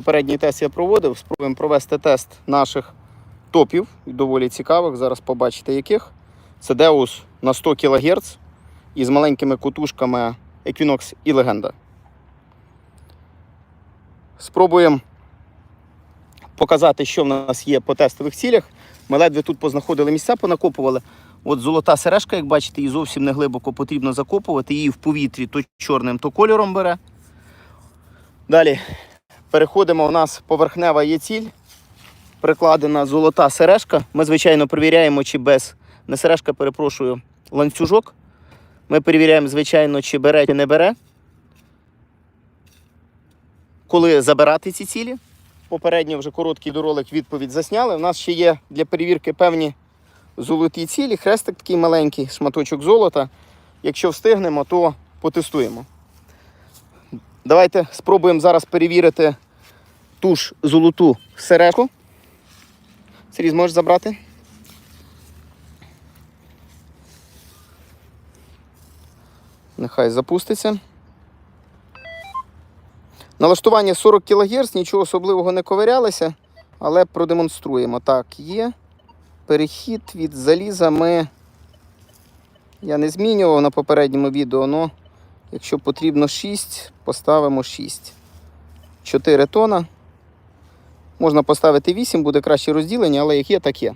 Попередній тест я проводив. Спробуємо провести тест наших топів, доволі цікавих. Зараз побачите яких. Це Deus на 100 кГц із маленькими кутушками Equinox і Legenda. Спробуємо показати, що в нас є по тестових цілях. Ми ледве тут познаходили місця, понакопували. От золота сережка, як бачите, її зовсім не глибоко потрібно закопувати. Її в повітрі то чорним, то кольором бере. Далі переходимо. У нас поверхнева є ціль. Прикладена золота сережка. Ми, звичайно, перевіряємо, чи без не сережка, перепрошую, ланцюжок. Ми перевіряємо, звичайно, чи бере, чи не бере. Коли забирати ці цілі. Попередньо вже короткий доролик відповідь засняли. У нас ще є для перевірки певні золоті цілі. Хрестик такий маленький, шматочок золота. Якщо встигнемо, то потестуємо. Давайте спробуємо зараз перевірити ту ж золоту сережку. Сергій, зможеш забрати? Нехай запуститься. Налаштування 40 кГц, нічого особливого не ковирялося, але продемонструємо. Так, є. Перехід від заліза ми. Я не змінював на попередньому відео, але якщо потрібно 6, поставимо 6. 4 тона. Можна поставити 8, буде краще розділення, але як є, так є.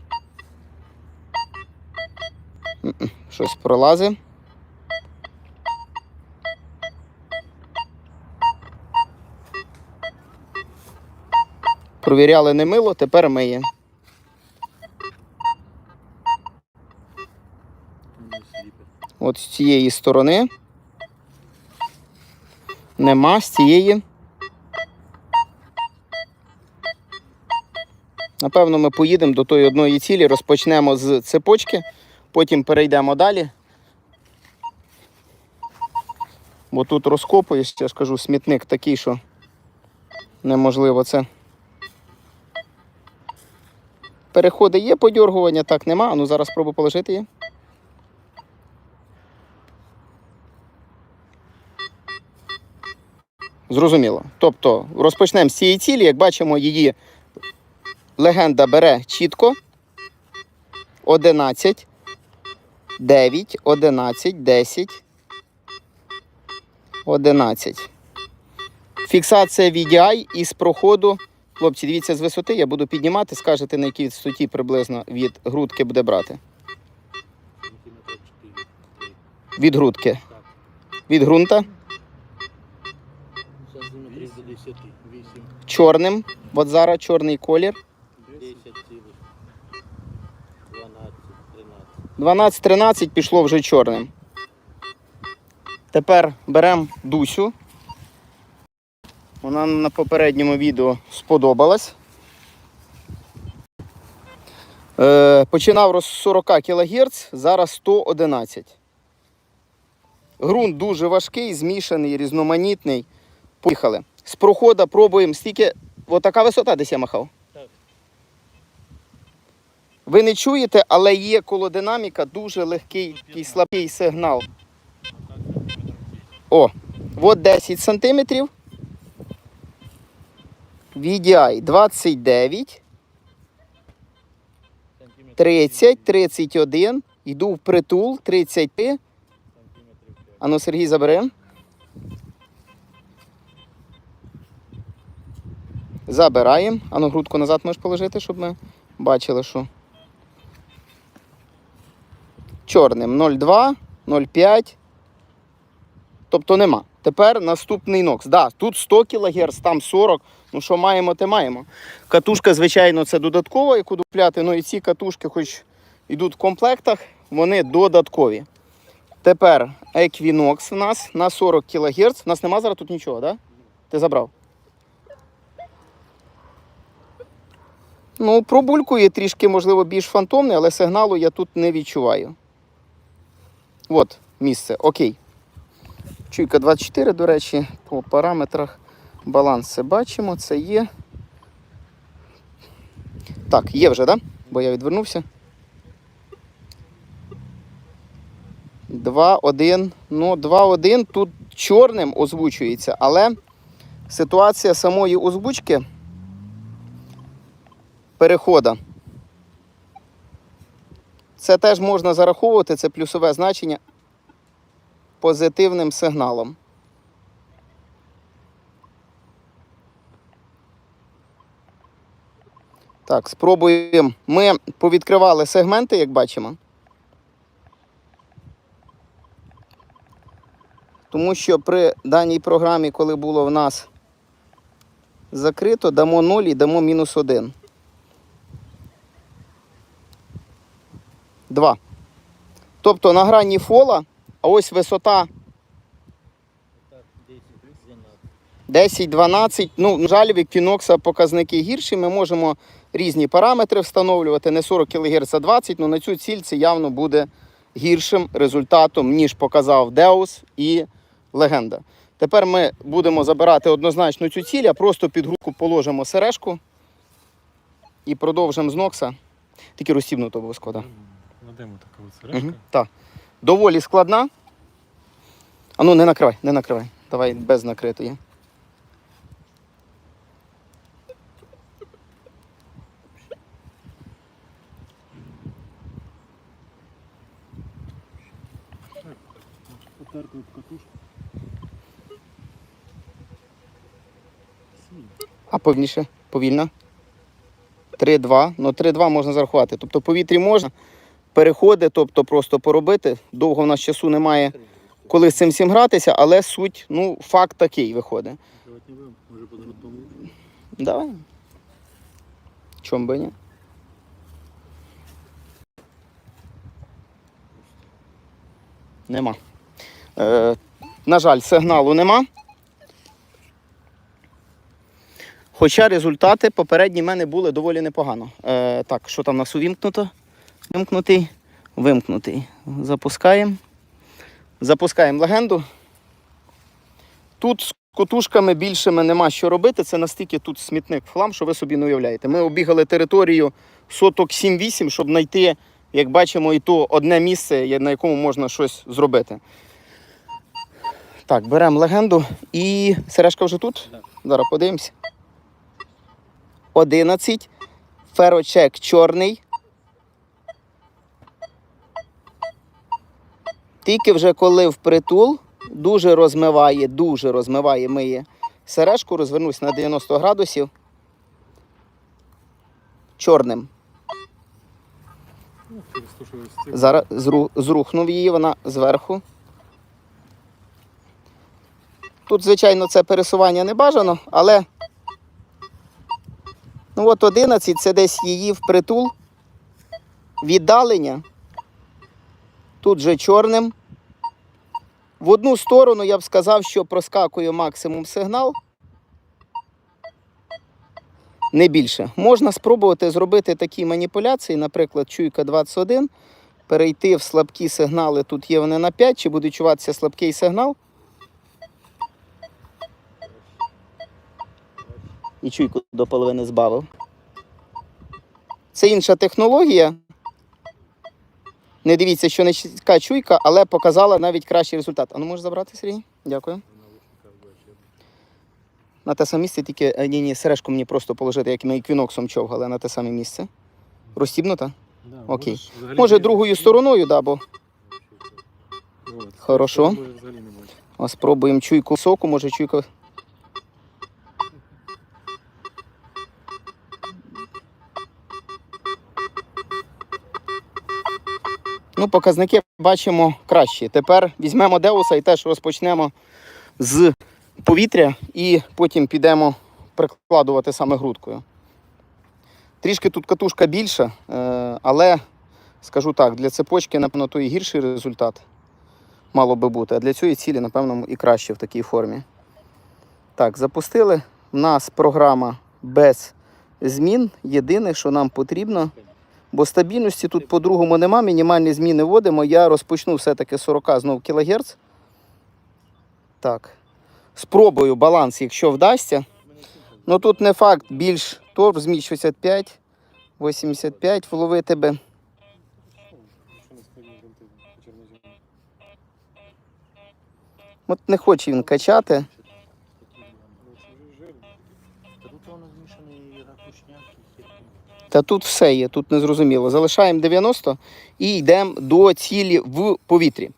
Щось пролазить. Провіряли не мило, тепер миє. От з цієї сторони. Нема з цієї. Напевно, ми поїдемо до тої одної цілі, розпочнемо з цепочки, потім перейдемо далі. Бо тут розкопуєш, я ж кажу, смітник такий, що неможливо це. Переходи є подьоргування, так нема. Ну зараз спробую положити її. Зрозуміло. Тобто розпочнемо з цієї цілі, як бачимо, її легенда бере чітко. 11, 9, 11, 10, 11. Фіксація VDI із проходу. Хлопці, дивіться з висоти, я буду піднімати, скажете, на якій висоті приблизно від грудки буде брати. Від грудки. Від до 10. 8. чорним. От зараз чорний колір. 10 12, 13. 12-13 пішло вже чорним. Тепер беремо Дусю. Вона на попередньому відео сподобалась. Е, починав роз 40 кГц, зараз 111. Ґрунт дуже важкий, змішаний, різноманітний. Поїхали. З проходу пробуємо стільки. Отака висота десь я махав. Так. Ви не чуєте, але є коло динаміка дуже легкий такий слабкий сигнал. О, от 10 сантиметрів. VDI 29, 30, 31. Йду в притул 33. Сантиметрів 5. Ану, Сергій, забери. Забираємо. Ану, грудку назад можеш положити, щоб ми бачили, що. Чорним 0,2, 0,5. Тобто нема. Тепер наступний нокс. Да, тут 100 кГц, там 40. Ну що маємо, те маємо. Катушка, звичайно, це додаткова, яку дупляти. Ну і ці катушки, хоч йдуть в комплектах, вони додаткові. Тепер Equinox у нас на 40 кГц. У нас нема зараз тут нічого, так? Да? Ти забрав? Ну, пробулькує трішки, можливо, більш фантомний, але сигналу я тут не відчуваю. От місце. Окей. Чуйка 24, до речі, по параметрах баланс це бачимо, це є. Так, є вже, так? Да? Бо я відвернувся. 2-1. Ну, 2-1 тут чорним озвучується, але ситуація самої озвучки переходу. Це теж можна зараховувати, це плюсове значення позитивним сигналом. Так, спробуємо. Ми повідкривали сегменти, як бачимо. Тому що при даній програмі, коли було в нас закрито, дамо 0 і дамо мінус 1. 2. Тобто на грані фола, а ось висота 10, 12. Ну, на жаль, в Equinox показники гірші. Ми можемо різні параметри встановлювати. Не 40 кГц, а 20, але на цю ціль це явно буде гіршим результатом, ніж показав Deus і Легенда. Тепер ми будемо забирати однозначно цю ціль, а просто під руку положимо сережку і продовжимо з Нокса. Тільки розсібнуто обов'язково. Надемо така от. Угу, так. Доволі складна. А ну не накривай, не накривай. Давай без накритої. А повільніше, повільно. 3-2. Ну, 3-2 можна зарахувати. Тобто повітрі можна. Переходи, тобто просто поробити. Довго в нас часу немає, коли з цим всім гратися, але суть, ну, факт такий виходить. Може. Давай. Чом би ні? Нема. Е, на жаль, сигналу нема. Хоча результати попередні в мене були доволі непогано. Е, так, що там нас увімкнуто? Вимкнутий, вимкнутий. Запускаємо. Запускаємо легенду. Тут з котушками більшими нема що робити. Це настільки тут смітник хлам, що ви собі не уявляєте. Ми обігали територію соток 7-8, щоб знайти, як бачимо, і то одне місце, на якому можна щось зробити. Так, беремо легенду і сережка вже тут. Зараз подивимося. 11. Ферочек чорний. Тільки вже коли впритул, дуже розмиває, дуже розмиває миє сережку, розвернусь на 90 градусів. Чорним. Зараз зрухнув її, вона зверху. Тут, звичайно, це пересування не бажано, але ну от 11 це десь її впритул. Віддалення. Тут же чорним. В одну сторону я б сказав, що проскакує максимум сигнал. Не більше. Можна спробувати зробити такі маніпуляції, наприклад, чуйка 21, перейти в слабкі сигнали. Тут є вони на 5, чи буде чуватися слабкий сигнал. І чуйку до половини збавив. Це інша технологія. Не дивіться, що не чітка чуйка, але показала навіть кращий результат. А ну можеш забрати, Сергій? Дякую. На те саме місце, тільки е, ні, ні, сережку мені просто положити, як ми еквіноксом човгали на те саме місце. Розстібнута? Да, Окей. Може, не- другою стороною, да, бо Хорошо. може. О, спробуємо чуйку соку, може чуйка. Ну, показники бачимо кращі. Тепер візьмемо Деуса і теж розпочнемо з повітря і потім підемо прикладувати саме грудкою. Трішки тут катушка більша, е, але скажу так, для цепочки, напевно, то і гірший результат мало би бути. А для цієї цілі, напевно, і краще в такій формі. Так, запустили. У нас програма без змін. Єдине, що нам потрібно, бо стабільності тут по-другому нема, мінімальні зміни вводимо. Я розпочну все-таки 40 знов кілогерц. Так. Спробую баланс, якщо вдасться. Ну тут не факт, більш торг зміг 65, 85 вловити би. Що не складні винти по чорноземі. От не хоче він качати. Та тут воно змішане і ракушняк, і хірки. Та тут все є, тут незрозуміло. Залишаємо 90 і йдемо до цілі в повітрі.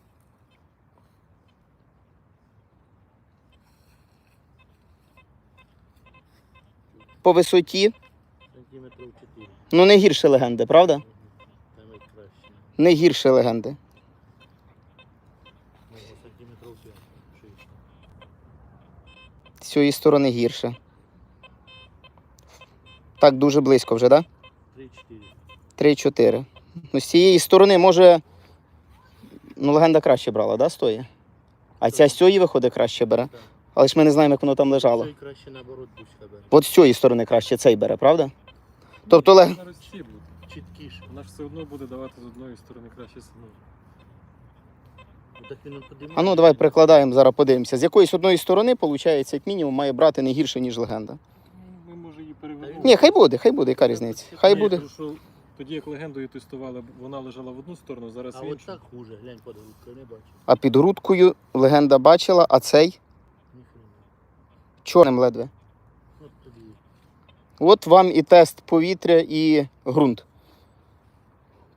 По висоті, Сантиметрів 4. ну не гірше легенди, правда? Краще. Не гірше легенди. Ну, сантиметрів 5. З цієї сторони гірше. Так, дуже близько вже, так? 3-4. Да? 3-4. Ну, з цієї сторони, може. Ну, легенда краще брала, да, стої? А ця з цієї виходить краще бере. Так. Але ж ми не знаємо, як воно там лежало. Цей краще наоборот бучка бере. От з цієї сторони краще цей бере, правда? Тобто лег-. Чіткіше. Вона ж все одно буде давати з одної сторони краще сигнал. Ну. А ну давай прикладаємо, зараз подивимося. З якоїсь одної сторони, виходить, як мінімум, має брати не гірше, ніж легенда. Ну, Ми може її перевернути. Ні, хай буде, хай буде, яка різниця. Хай Ні, буде. я кажу, що Тоді як легендою тестували, вона лежала в одну сторону, зараз А в от іншу. так хуже, глянь под грудкою, не бачу. А під грудкою легенда бачила, а цей Ніхрена. чорним ледве. От тобі. От вам і тест повітря, і ґрунт.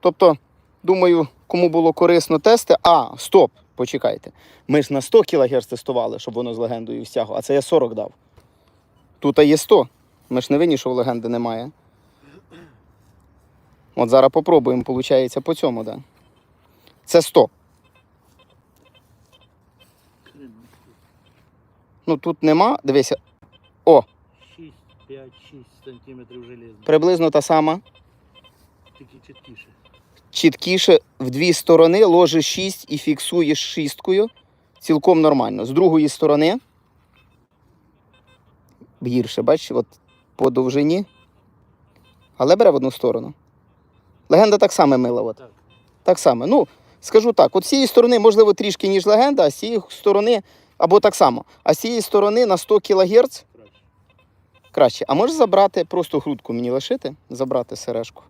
Тобто, думаю, кому було корисно тести. А, стоп, почекайте. Ми ж на 100 кГц тестували, щоб воно з легендою стягло, а це я 40 дав. Тут є 100. Ми ж не винні, що легенди немає. От зараз попробуємо, виходить, по цьому, да. Це 100. Ну тут нема. Дивися, О, 6, 5, 6 сантиметрів железно. приблизно та сама. Тільки чіткіше. чіткіше в дві сторони, ложиш 6 і фіксуєш шісткою. Цілком нормально. З другої сторони. Гірше, бачиш, от по довжині. Але бере в одну сторону. Легенда так само мила. От. Так. Так само. Ну, скажу так: от з цієї сторони, можливо, трішки, ніж легенда, а з цієї сторони, або так само. А з цієї сторони на 100 кГц Краще. А можеш забрати просто грудку мені лишити? Забрати сережку.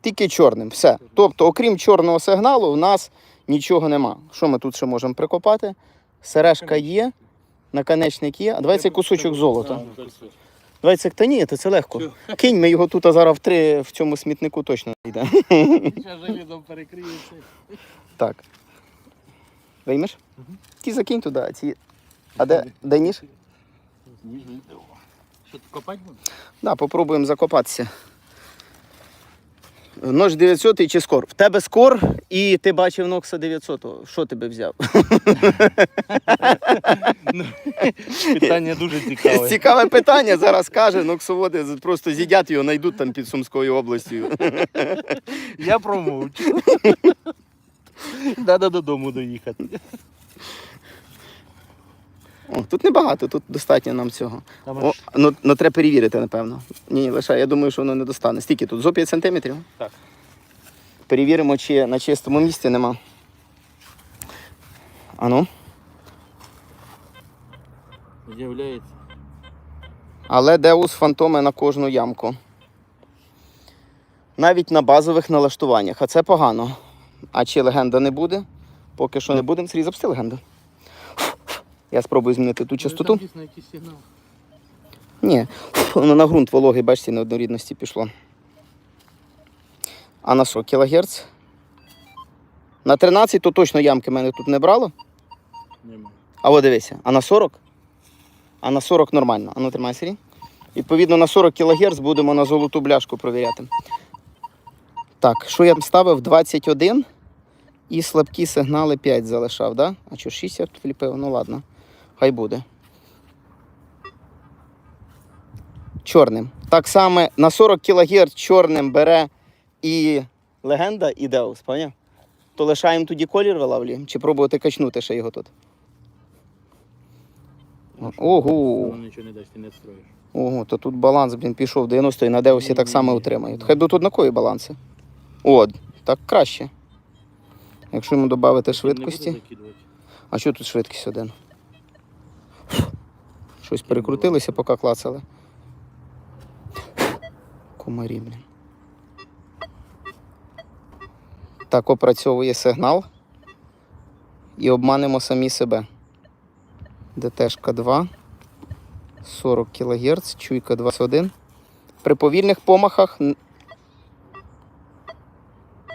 Тільки чорним. Все. Тобто, окрім чорного сигналу, у нас нічого нема. Що ми тут ще можемо прикопати? Сережка є, наконечник є. А давай цей кусочок золота. А, кольцо. Давай це та ні, то це легко. Кинь, ми його тут а зараз в три в цьому смітнику точно знайдемо. Так. Виймеш? Ті закинь туди, а ці. А де, де ніж? Що, копати будемо? Да, попробуємо закопатися. Нож 900 чи скор? В тебе скор і ти бачив Нокса 900. Що тебе взяв? Питання дуже цікаве. Цікаве питання. Зараз каже, ноксоводи просто з'їдять його, знайдуть там під Сумською областю. Я промовчу. Треба додому доїхати. О, тут небагато, тут достатньо нам цього. О, ну, ну треба перевірити, напевно. Ні, лише, я думаю, що воно не достане. Стільки тут? Зо 5 сантиметрів? Так. Перевіримо, чи на чистому місці нема. Ану. з'являється. Але Деус фантоми на кожну ямку. Навіть на базових налаштуваннях, а це погано. А чи легенда не буде? Поки що не будемо. Запусти легенду. Я спробую змінити ту частоту. Дійсно якийсь сигнал. Ні, воно на ґрунт вологий, бачите, неоднорідності пішло. А на 40 кГц? На 13 то точно ямки мене тут не брало. Нема. А от дивися, а на 40? А на 40 нормально. А ну тримай сирі. Відповідно, на 40 кГц будемо на золоту бляшку провіряти. Так, що я ставив? 21 і слабкі сигнали 5 залишав, да? А що 6 я тут вліпив? Ну ладно, хай буде. Чорним. Так само на 40 кГц чорним бере і легенда, і Деус, поняв? То лишаємо тоді колір вилавлюємо, чи пробувати качнути ще його тут? Ого. Нічого не дасть, ти не строїш. Ого, то тут баланс, блін, пішов 90 і на Деусі так само утримають. Хай тут однакові баланси. О, так краще. Якщо йому додати швидкості. А що тут швидкість один? Щось перекрутилося, поки клацали. Комарі, блін. Так опрацьовує сигнал. І обманемо самі себе. ДТшка 2. 40 кГц, чуйка 21. При повільних помахах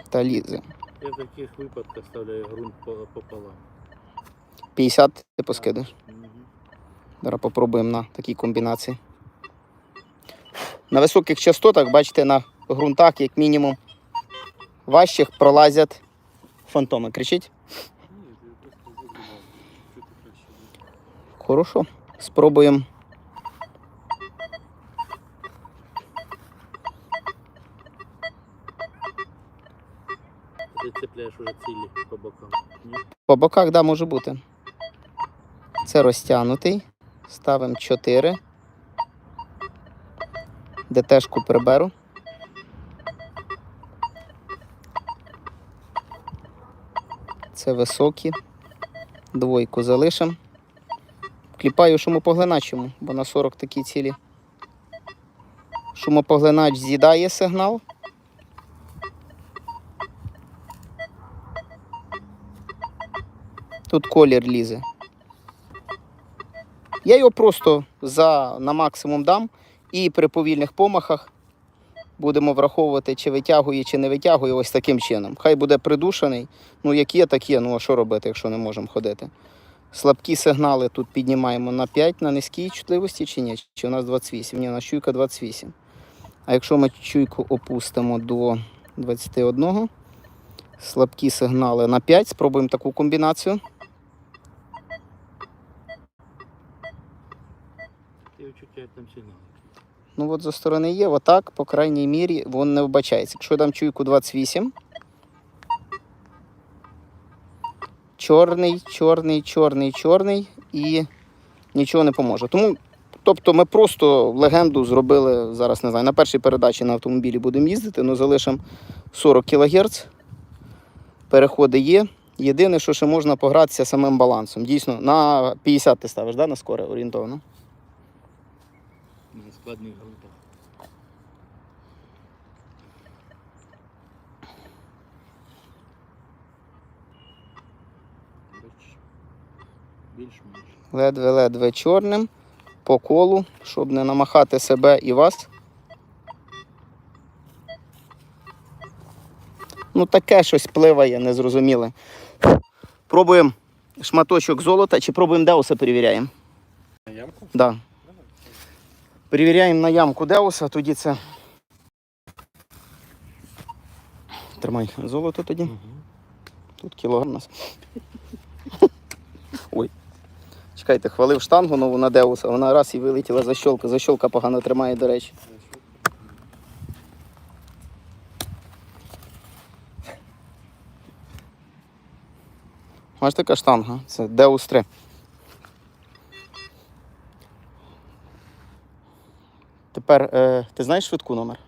та лізе. Я в таких випадках ставляю ґрунт пополам. 50 ти поскидаєш. Зараз попробуємо на такій комбінації. На високих частотах, бачите, на ґрунтах, як мінімум, важчих пролазять фантоми. Кричить? Хорошо. Спробуємо. Ти цепляєш уже цілі по бокам. Ні? По боках, да, може бути. Це розтягнутий. Ставимо 4. ДТшку приберу. Це високі. Двойку залишимо. Кліпаю шумопоглиначому, бо на 40 такі цілі. Шумопоглинач з'їдає сигнал. Тут колір лізе. Я його просто за, на максимум дам і при повільних помахах будемо враховувати, чи витягує, чи не витягує ось таким чином. Хай буде придушений. Ну, як є, так є. Ну, а що робити, якщо не можемо ходити? Слабкі сигнали тут піднімаємо на 5 на низькій чутливості чи ні? Чи у нас 28? Ні, у нас чуйка 28. А якщо ми чуйку опустимо до 21, слабкі сигнали на 5, спробуємо таку комбінацію. Відчуття там. Ну от зі сторони є, отак, по крайній мірі, він не вбачається. Якщо я дам чуйку 28. Чорний, чорний, чорний, чорний і нічого не поможе. Тому, тобто, ми просто легенду зробили зараз, не знаю, на першій передачі на автомобілі будемо їздити, але залишимо 40 кГц. Переходи є. Єдине, що ще можна погратися самим балансом. Дійсно, на 50 ти ставиш, да, на скоре орієнтовно. Складних ґрунтах. Ледве-ледве чорним по колу, щоб не намахати себе і вас. Ну, таке щось пливає, незрозуміле. Пробуємо шматочок золота чи пробуємо деуса перевіряємо. На ямку? Да. Перевіряємо на ямку деуса, тоді це. Тримай золото тоді. Тут кілограм у нас. Ой. Чекайте, хвалив штангу нову на Деуса, вона раз і вилетіла защолка. Защолка погано тримає, до речі. Ось така штанга. Це Деус 3. Тепер е, ти знаєш швидку номер?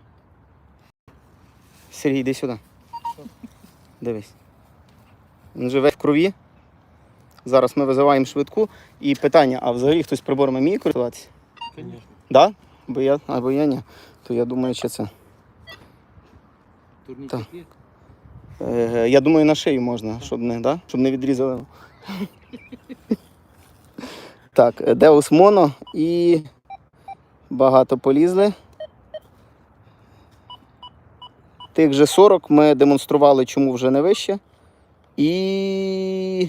Сергій, йди сюди. Дивись. Він живе в крові. Зараз ми визиваємо швидку. І питання: а взагалі хтось приборами вміє користуватися? Звісно. Да? Бо я, або я ні. То я думаю, що це. Є? Е, я думаю, на шию можна, щоб не, да? щоб не відрізали. так, Deus Mono і багато полізли. Тих же 40 ми демонстрували, чому вже не вище. І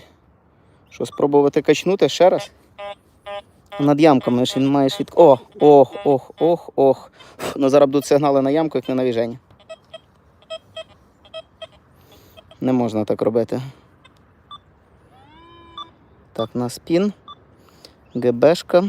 що, спробувати качнути ще раз? Над ямками ж він має швидко. О, ох, ох, ох, ох. Ну зараз будуть сигнали на ямку, як на навіження. Не можна так робити. Так, на спін. ГБшка.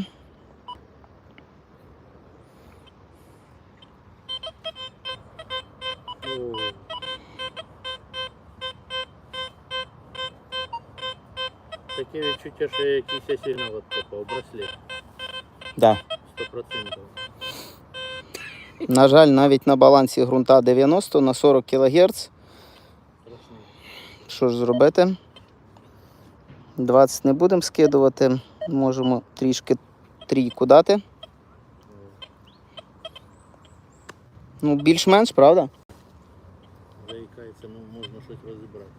Таке що я якийсь сигнал от попав, браслет. Да. 100%. На жаль, навіть на балансі ґрунта 90 на 40 кГц. Що ж зробити? 20 не будемо скидувати. Можемо трішки трійку дати. Ну, більш-менш, правда? Заїкається, ну можна щось розібрати.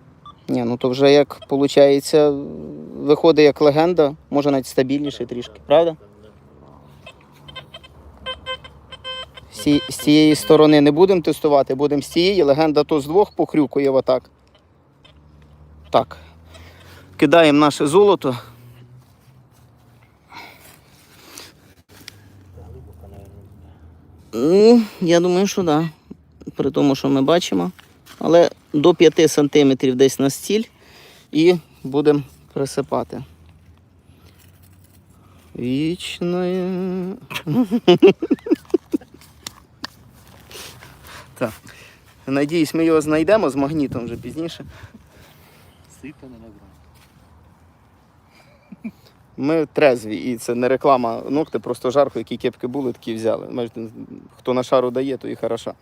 Ні, ну то вже як виходить, виходить як легенда, може навіть стабільніше трішки, правда? З цієї сторони не будемо тестувати, будемо з цієї. Легенда то з двох похрюкує отак. Так. Кидаємо наше золото. Ну, я думаю, що так. Да. При тому, що ми бачимо. Але до 5 см десь на стіль і будемо присипати. Вічною. так. Надіюсь, ми його знайдемо з магнітом вже пізніше. Сыто не набрал. Ми трезві, і це не реклама ногти, просто жарко, які кепки були, такі взяли. Бачите, хто на шару дає, то і хороша.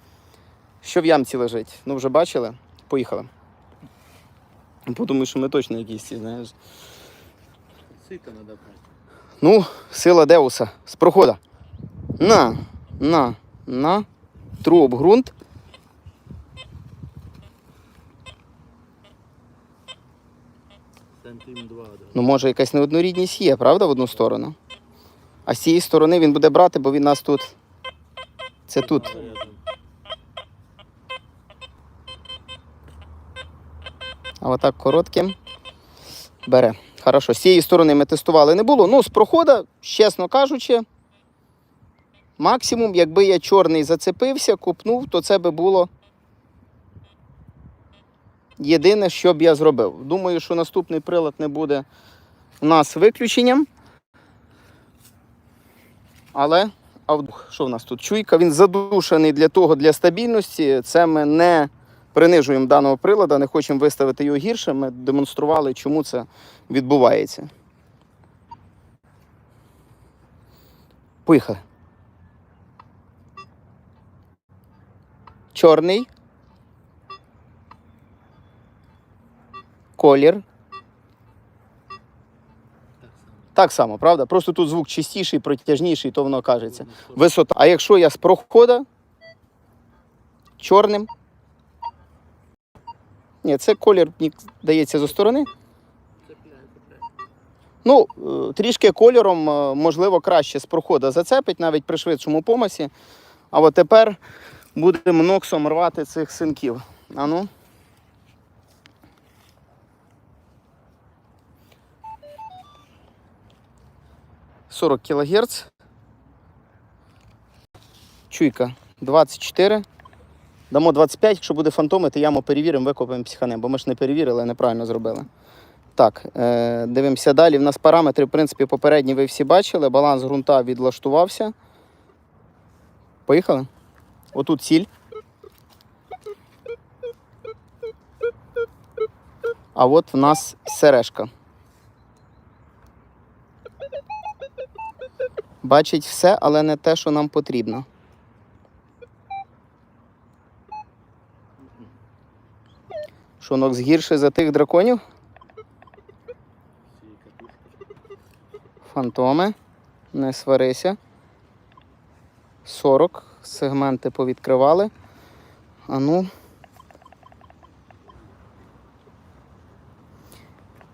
Що в ямці лежить? Ну, вже бачили? Поїхали. Подумаю, що ми точно якісь ці, знаєш. Сыто надо брать. Ну, сила Деуса з прохода. На, на, на. Тру об ґрунт. Ну, може, якась неоднорідність є, правда, в одну сторону? А з цієї сторони він буде брати, бо він нас тут. Це тут. А отак коротким бере. Хорошо. З цієї сторони ми тестували не було. Ну, з прохода, чесно кажучи, максимум, якби я чорний зацепився, купнув, то це би було єдине, що б я зробив. Думаю, що наступний прилад не буде у нас виключенням. Але а що в нас тут? Чуйка, він задушений для того, для стабільності. Це ми не принижуємо даного прилада, не хочемо виставити його гірше. Ми демонстрували, чому це відбувається. Поїхали. Чорний. Колір. Так само. Правда? Просто тут звук чистіший, протяжніший, то воно кажеться. Висота. А якщо я з прохода чорним. Ні, це колір мені дається зі сторони. Ну, е, трішки кольором, е, можливо, краще з прохода зацепить, навіть при швидшому помасі. А от тепер будемо ноксом рвати цих синків. А ну. Сорок кілогерц. Чуйка 24. Дамо 25, якщо буде фантомити, яму перевіримо, викопаємо психанем, бо ми ж не перевірили, неправильно зробили. Так, е, дивимося далі. В нас параметри, в принципі, попередні ви всі бачили. Баланс ґрунта відлаштувався. Поїхали. Отут сіль. А от в нас сережка. Бачить все, але не те, що нам потрібно. Що Нокс гірше за тих драконів? Фантоми. Не сварися. 40. Сегменти повідкривали. А ну.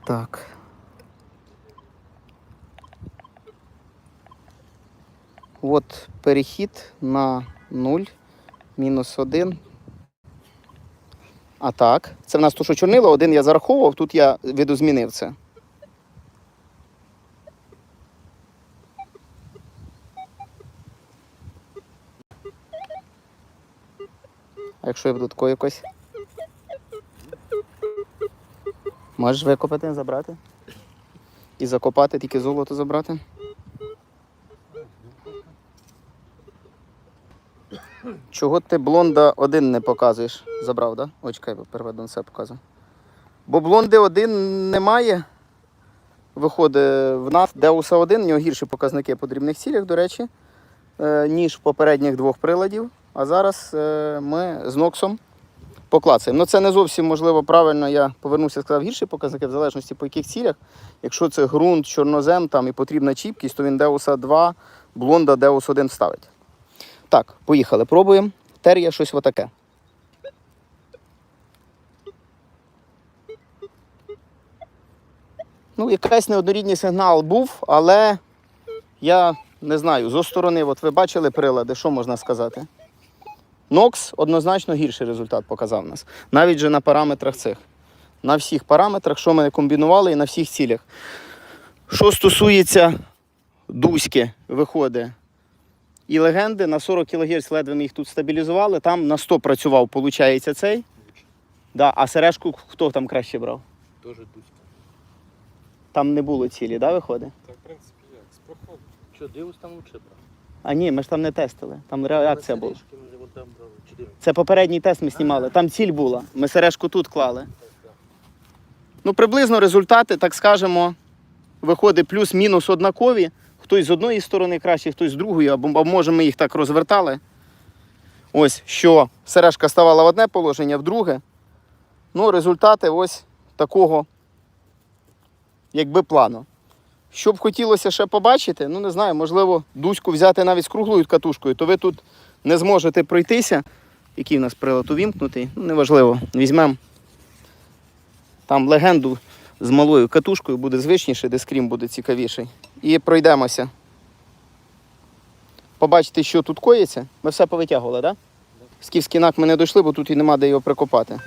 Так. От перехід на 0, мінус 1. А так. Це в нас що чорнило, один я зараховував, тут я видозмінив це. А якщо я буду такою якось? Можеш викопати, забрати? І закопати, тільки золото забрати? Чого ти блонда один не показуєш? Забрав, так? Да? Ой, чекай, переведу на себе показую. Бо блонди один немає. Виходить в нас Деуса 1, у нього гірші показники по дрібних цілях, до речі, е, ніж в попередніх двох приладів. А зараз е, ми з Ноксом поклацаємо. Ну це не зовсім можливо правильно. Я повернувся, сказав гірші показники, в залежності по яких цілях. Якщо це ґрунт, чорнозем там і потрібна чіпкість, то він Деуса 2, блонда Деус 1 ставить. Так, поїхали, пробуємо. Тер'я щось отаке. Ну, якийсь неоднорідний сигнал був, але я не знаю, зо сторони, от ви бачили прилади, що можна сказати? Нокс однозначно гірший результат показав нас. Навіть же на параметрах цих. На всіх параметрах, що ми комбінували, і на всіх цілях. Що стосується Дуськи, виходить. І легенди на 40 кГц ледве ми їх тут стабілізували. Там на 100 працював, виходить, цей. Да, а сережку хто там краще брав? Тоже дуська. Там не було цілі, да, виходить? Так, в принципі, як? З проходу. Що, Деус там лучше брав? А ні, ми ж там не тестили. Там реакція була. Це попередній тест ми знімали. Там ціль була. Ми сережку тут клали. Ну, приблизно результати, так скажемо, виходить плюс-мінус однакові. Хтось з одної сторони краще, хтось з другої, або, може ми їх так розвертали. Ось що сережка ставала в одне положення, в друге. Ну, результати ось такого, якби плану. Що б хотілося ще побачити, ну не знаю, можливо, дуську взяти навіть з круглою катушкою, то ви тут не зможете пройтися. Який в нас прилад увімкнутий, ну неважливо. Візьмемо там легенду з малою катушкою, буде звичніше, де скрім буде цікавіший. І пройдемося. Побачите, що тут коїться. Ми все повитягували, так? Да? Скіфський нак ми не дійшли, бо тут і нема де його прикопати.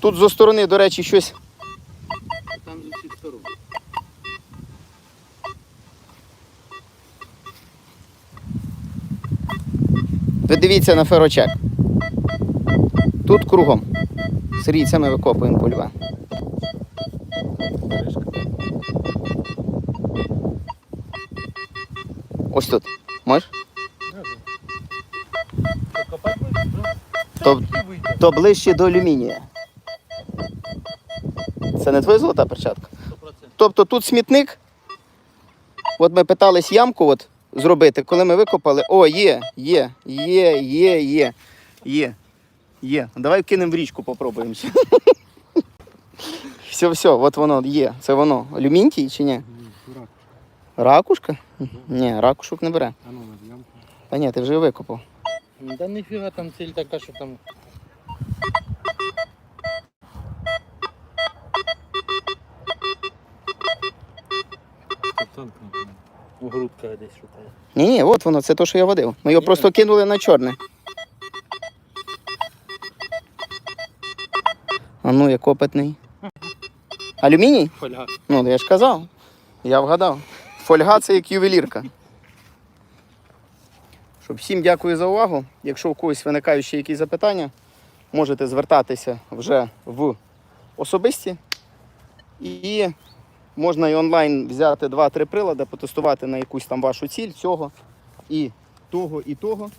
Тут зо сторони, до речі, щось. Там з усіх сторон. Ви дивіться на ферочек. Тут кругом. Сергій, це ми викопуємо по Ти вийде. то ближче до алюмінія. Це не твоя золота перчатка. 100%. Тобто тут смітник. От ми питались ямку от зробити, коли ми викопали. О, є, є, є, є, є, є, є. Давай кинемо в річку, попробуємо. Все, все, от воно є. Це воно. Алюмінтій чи ні? Дурак. Ракушка? Ні, ракушок не бере. А ну. Та ні, ти вже викопав. Да ніфіга там ціль така, що там. Тут танк, напевно. Грудка десь шукає. Ні, ні, от воно, це те, що я водив. Ми його Ні. просто кинули на чорне. А ну, як опитний. Алюміній? Фольга. Ну, я ж казав. Я вгадав. Фольга це як ювелірка. Щоб всім дякую за увагу. Якщо у когось виникають ще якісь запитання, можете звертатися вже в особисті. І можна і онлайн взяти 2-3 прилади, потестувати на якусь там вашу ціль цього і того, і того.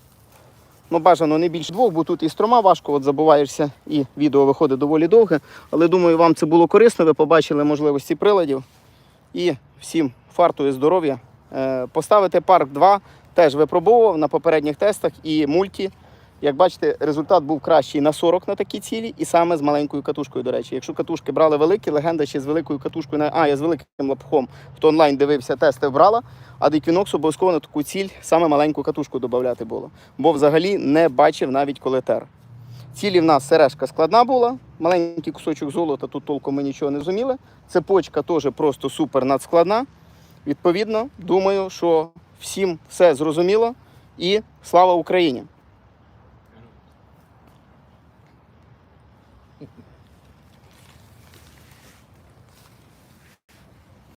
Ну, бажано не більше двох, бо тут і строма важко, от забуваєшся, і відео виходить доволі довге. Але думаю, вам це було корисно, ви побачили можливості приладів. І всім фарту і здоров'я. Е, Поставити парк 2 теж випробовував на попередніх тестах і мульті. Як бачите, результат був кращий на 40 на такі цілі, і саме з маленькою катушкою, до речі. Якщо катушки брали великі, легенда ще з великою катушкою на а, я з великим лапхом, хто онлайн дивився, тести брала, а Диквінокс обов'язково на таку ціль саме маленьку катушку додати було. Бо взагалі не бачив навіть коли тер. Цілі в нас сережка складна була, маленький кусочок золота, тут толком ми нічого не зуміли. Цепочка теж просто супер надскладна. Відповідно, думаю, що всім все зрозуміло і слава Україні!